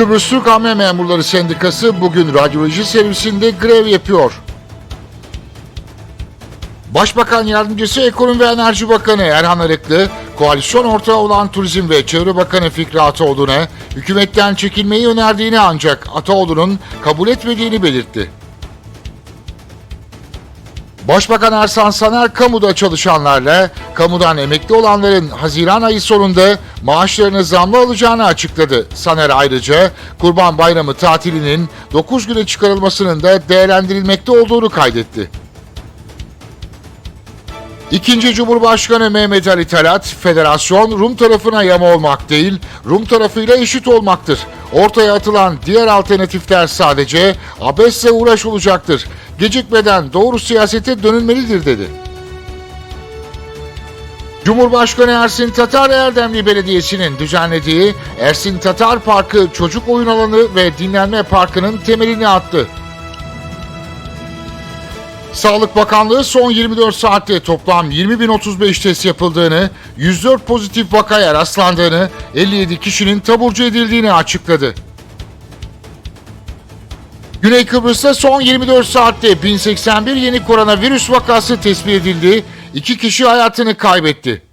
Kıbrıs Türk Hamle Memurları Sendikası bugün radyoloji servisinde grev yapıyor. Başbakan Yardımcısı Ekonomi ve Enerji Bakanı Erhan Arıklı, koalisyon ortağı olan Turizm ve Çevre Bakanı Fikri Ataoğlu'na hükümetten çekilmeyi önerdiğini ancak Ataoğlu'nun kabul etmediğini belirtti. Başbakan Ersan Saner kamuda çalışanlarla kamudan emekli olanların Haziran ayı sonunda maaşlarını zamlı alacağını açıkladı. Saner ayrıca Kurban Bayramı tatilinin 9 güne çıkarılmasının da değerlendirilmekte olduğunu kaydetti. İkinci Cumhurbaşkanı Mehmet Ali Talat, federasyon Rum tarafına yama olmak değil, Rum tarafıyla eşit olmaktır. Ortaya atılan diğer alternatifler sadece abesle uğraş olacaktır. Gecikmeden doğru siyasete dönülmelidir dedi. Cumhurbaşkanı Ersin Tatar Erdemli Belediyesi'nin düzenlediği Ersin Tatar Parkı çocuk oyun alanı ve dinlenme parkının temelini attı. Sağlık Bakanlığı son 24 saatte toplam 20.035 test yapıldığını, 104 pozitif vakaya rastlandığını, 57 kişinin taburcu edildiğini açıkladı. Güney Kıbrıs'ta son 24 saatte 1081 yeni koronavirüs vakası tespit edildi, 2 kişi hayatını kaybetti.